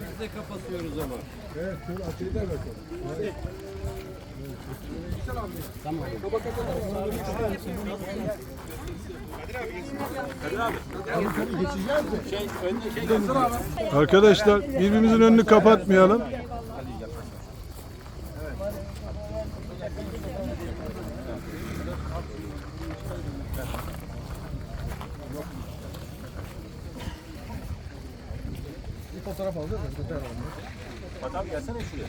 Biz de kapatıyoruz ama. Evet, şöyle açıyı da bakalım. Arkadaşlar birbirimizin önünü kapatmayalım. Fotoğraf? Fotoğraf alalım. Fatih gelsene şuraya.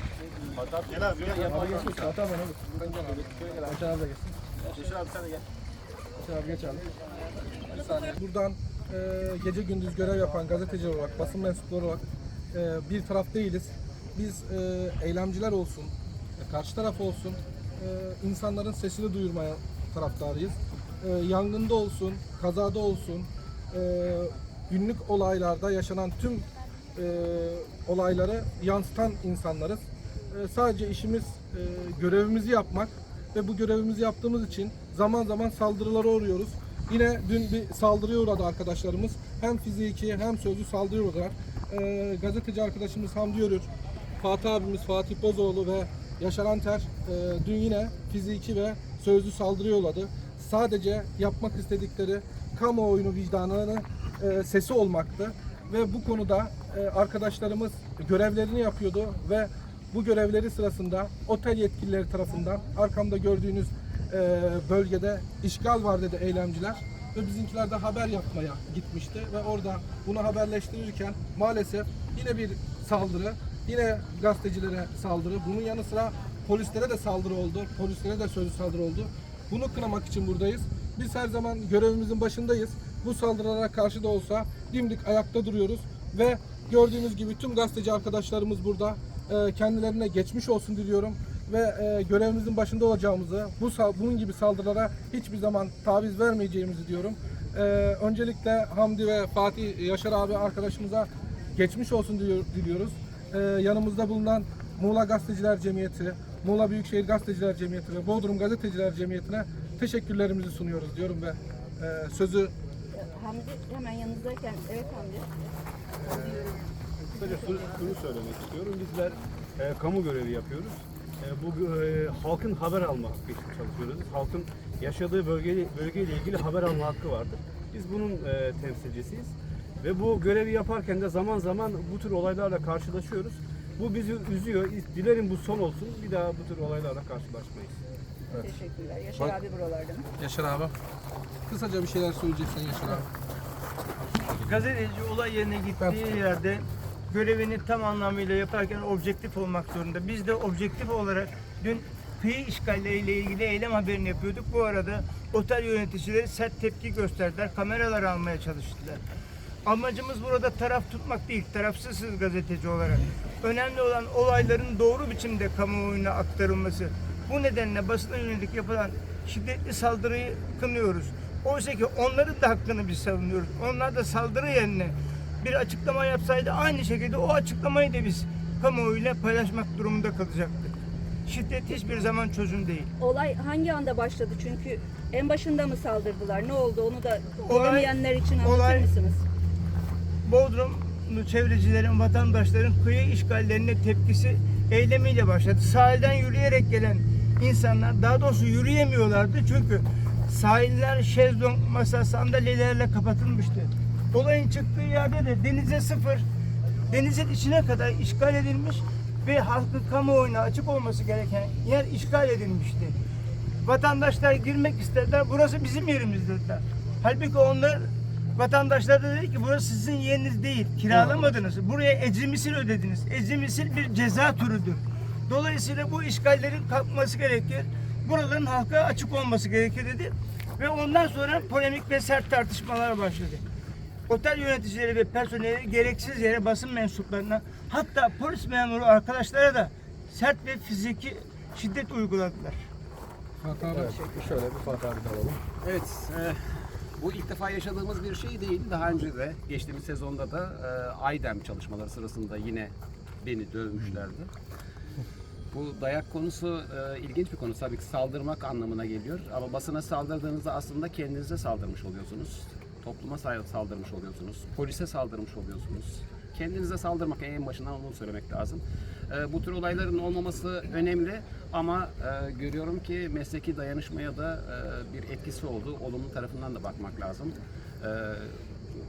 Fatih abi Gel abi, gel. Abi. Fatih abi abi. Yaşar abi abi. Bir saniye. Buradan e, gece gündüz görev yapan gazeteci olarak, basın mensupları olarak e, bir taraf değiliz. Biz e, eylemciler olsun, e, karşı taraf olsun, e, insanların sesini duyurmaya taraftarıyız. E, yangında olsun, kazada olsun, e, günlük olaylarda yaşanan tüm e, olayları yansıtan insanlarız. E, sadece işimiz e, görevimizi yapmak ve bu görevimizi yaptığımız için zaman zaman saldırılara uğruyoruz. Yine dün bir saldırıya uğradı arkadaşlarımız. Hem fiziki hem sözlü saldırıya uğradılar. E, gazeteci arkadaşımız Hamdi Yörür, Fatih abimiz Fatih Bozoğlu ve Yaşar Anter e, dün yine fiziki ve sözlü saldırıya uğradı. Sadece yapmak istedikleri kamuoyunu vicdanını e, sesi olmaktı ve bu konuda e, arkadaşlarımız görevlerini yapıyordu ve bu görevleri sırasında otel yetkilileri tarafından arkamda gördüğünüz e, bölgede işgal var dedi eylemciler ve bizimkiler de haber yapmaya gitmişti ve orada bunu haberleştirirken maalesef yine bir saldırı, yine gazetecilere saldırı, bunun yanı sıra polislere de saldırı oldu, polislere de sözlü saldırı oldu. Bunu kınamak için buradayız. Biz her zaman görevimizin başındayız. Bu saldırılara karşı da olsa dimdik ayakta duruyoruz ve gördüğünüz gibi tüm gazeteci arkadaşlarımız burada. Ee, kendilerine geçmiş olsun diliyorum ve e, görevimizin başında olacağımızı, bu bunun gibi saldırılara hiçbir zaman taviz vermeyeceğimizi diyorum. Ee, öncelikle Hamdi ve Fatih Yaşar abi arkadaşımıza geçmiş olsun diliyor- diliyoruz. Ee, yanımızda bulunan Muğla Gazeteciler Cemiyeti, Muğla Büyükşehir Gazeteciler Cemiyeti ve Bodrum Gazeteciler Cemiyeti'ne teşekkürlerimizi sunuyoruz diyorum ve e, sözü Hamdi hemen yanınızdayken, evet Hamdi. Kısaca şunu, şunu söylemek istiyorum. Bizler e, kamu görevi yapıyoruz. E, bu e, halkın haber alma hakkı için çalışıyoruz. Halkın yaşadığı bölge, bölgeyle ilgili haber alma hakkı vardır. Biz bunun e, temsilcisiyiz. Ve bu görevi yaparken de zaman zaman bu tür olaylarla karşılaşıyoruz. Bu bizi üzüyor. Dilerim bu son olsun. Bir daha bu tür olaylarla karşılaşmayız. Teşekkürler. Yaşar Bak- abi buralarda mı? Yaşar abi. Kısaca bir şeyler söyleyeceksen Yaşar abi. Gazeteci olay yerine gittiği yerde görevini tam anlamıyla yaparken objektif olmak zorunda. Biz de objektif olarak dün kıyı işgalleriyle ilgili eylem haberini yapıyorduk. Bu arada otel yöneticileri sert tepki gösterdiler. Kameralar almaya çalıştılar. Amacımız burada taraf tutmak değil, tarafsızsız gazeteci olarak. Önemli olan olayların doğru biçimde kamuoyuna aktarılması. Bu nedenle basına yönelik yapılan şiddetli saldırıyı kınıyoruz. Oysa ki onların da hakkını biz savunuyoruz. Onlar da saldırı yerine bir açıklama yapsaydı aynı şekilde o açıklamayı da biz kamuoyuyla paylaşmak durumunda kalacaktık. Şiddet hiçbir zaman çözüm değil. Olay hangi anda başladı? Çünkü en başında mı saldırdılar? Ne oldu? Onu da Olay- için anlatır olay- mısınız? Bodrumlu çevrecilerin, vatandaşların kıyı işgallerine tepkisi eylemiyle başladı. Sahilden yürüyerek gelen insanlar, daha doğrusu yürüyemiyorlardı çünkü sahiller şezlong, masa, sandalyelerle kapatılmıştı. Olayın çıktığı yerde de denize sıfır, denizin içine kadar işgal edilmiş ve halkın kamuoyuna açık olması gereken yer işgal edilmişti. Vatandaşlar girmek istediler. Burası bizim yerimiz dediler. Halbuki onlar vatandaşlar da dedi ki burası sizin yeriniz değil. Kiralamadınız. Buraya ecimisil ödediniz. Ecimisil bir ceza türüdür. Dolayısıyla bu işgallerin kalkması gerekir. Buraların halka açık olması gerekir dedi. Ve ondan sonra polemik ve sert tartışmalar başladı. Otel yöneticileri ve personeli gereksiz yere basın mensuplarına hatta polis memuru arkadaşlara da sert ve fiziki şiddet uyguladılar. Fatih abi. Şöyle bir Fatih abi alalım. Evet, e, bu ilk defa yaşadığımız bir şey değil. Daha önce de geçtiğimiz sezonda da e, AYDEM çalışmaları sırasında yine beni dövmüşlerdi. Bu dayak konusu e, ilginç bir konu. Tabii ki saldırmak anlamına geliyor. Ama basına saldırdığınızda aslında kendinize saldırmış oluyorsunuz. Topluma saldırmış oluyorsunuz. Polise saldırmış oluyorsunuz. Kendinize saldırmak en başından onu söylemek lazım. E, bu tür olayların olmaması önemli ama e, görüyorum ki mesleki dayanışmaya da e, bir etkisi oldu. Olumlu tarafından da bakmak lazım. E,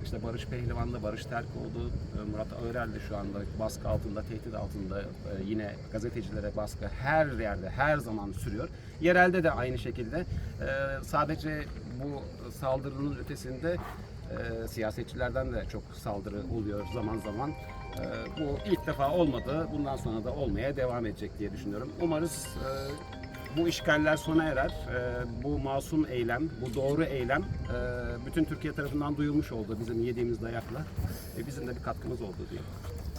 işte Barış Pehlivan'da Barış Terkoğlu, e, Murat Öğrel de şu anda baskı altında, tehdit altında yine gazetecilere baskı her yerde, her zaman sürüyor. Yerelde de aynı şekilde. Sadece bu saldırının ötesinde e, siyasetçilerden de çok saldırı oluyor zaman zaman. E, Bu ilk defa olmadı. Bundan sonra da olmaya devam edecek diye düşünüyorum. Umarız e, bu işgaller sona erer. Ee, bu masum eylem, bu doğru eylem e, bütün Türkiye tarafından duyulmuş oldu bizim yediğimiz dayakla. ve bizim de bir katkımız oldu diye.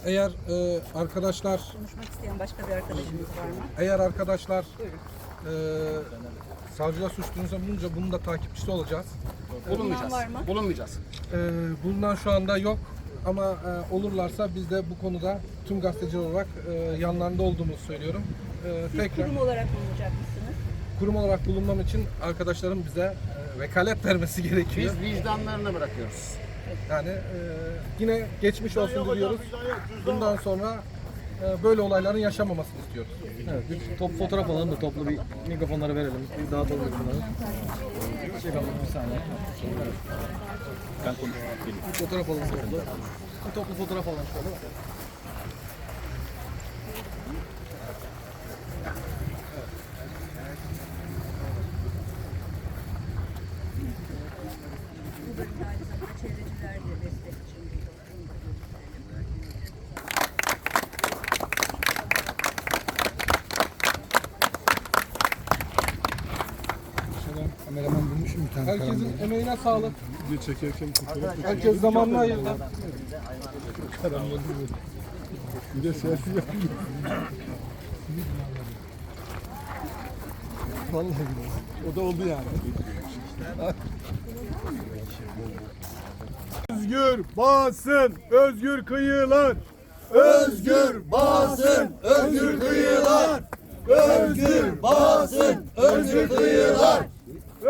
Eğer e, arkadaşlar Konuşmak isteyen başka bir arkadaşımız var mı? eğer arkadaşlar e, savcılar suç duyurusunda bulunca bunun da takipçisi olacağız. Bulunmayacağız. var mı? Bulunmayacağız. E, bulunan şu anda yok ama e, olurlarsa biz de bu konuda tüm gazeteciler olarak e, yanlarında olduğumuzu söylüyorum. E, Siz tekrar kurum olarak bulunacak mısınız? kurum olarak bulunmam için arkadaşlarım bize e, vekalet vermesi gerekiyor. Biz vicdanlarına bırakıyoruz. Yani e, yine geçmiş olsun diliyoruz. Bundan sonra böyle olayların yaşanmamasını istiyoruz. Evet, bir top fotoğraf alalım da toplu bir mikrofonları verelim. Bir dağıtalım bunları. Çekelim bir saniye. Bir fotoğraf alalım toplu. Bir toplu fotoğraf alalım şöyle. Burada aynı zamanda çevreciler de destek için burada. Bunu da gösterelim. Bulmuşum bir tane. Herkesin emeğine sağlık. Bir çekerken fotoğraf Herkes zamanını ayırdı. Bir de selfie yapıyor. Vallahi. O da oldu yani. Özgür basın, özgür kıyılar. Özgür basın, özgür kıyılar. Özgür basın, özgür kıyılar.